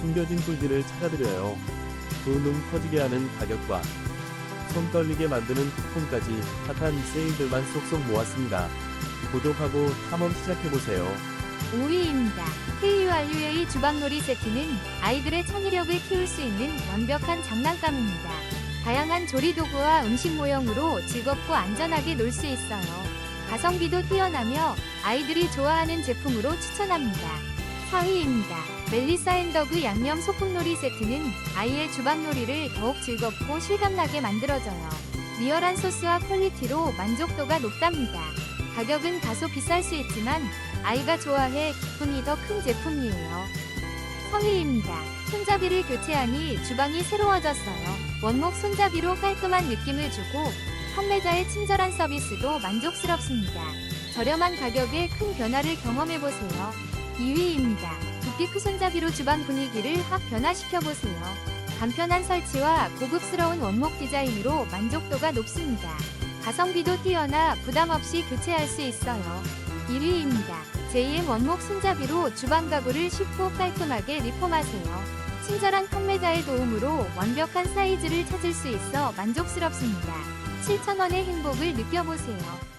숨겨진 꿀들을 찾아드려요. 두눈 커지게 하는 가격과 손 떨리게 만드는 쿠폰까지 핫한 세일들만 쏙쏙 모았습니다. 구독하고 탐험 시작해보세요. 5위입니다. KURUA 주방놀이 세트는 아이들의 창의력을 키울 수 있는 완벽한 장난감입니다. 다양한 조리 도구와 음식 모형으로 즐겁고 안전하게 놀 수 있어요. 가성비도 뛰어나며 아이들이 좋아하는 제품으로 추천합니다. 4위입니다. 멜리사 앤더그 양념 소꿉놀이 세트는 아이의 주방놀이를 더욱 즐겁고 실감나게 만들어줘요. 리얼한 소스와 퀄리티로 만족도가 높답니다. 가격은 다소 비쌀 수 있지만 아이가 좋아해 기쁨이 더 큰 제품이에요. 성의입니다. 손잡이를 교체하니 주방이 새로워졌어요. 원목 손잡이로 깔끔한 느낌을 주고 판매자의 친절한 서비스도 만족스럽습니다. 저렴한 가격에 큰 변화를 경험해보세요. 2위입니다. 두피 크 손잡이로 주방 분위기를 확 변화시켜보세요. 간편한 설치와 고급스러운 원목 디자인으로 만족도가 높습니다. 가성비도 뛰어나 부담 없이 교체할 수 있어요. 1위입니다. JM 원목 손잡이로 주방 가구를 쉽고 깔끔하게 리폼하세요. 친절한 판매자의 도움으로 완벽한 사이즈를 찾을 수 있어 만족스럽습니다. 7,000원의 행복을 느껴보세요.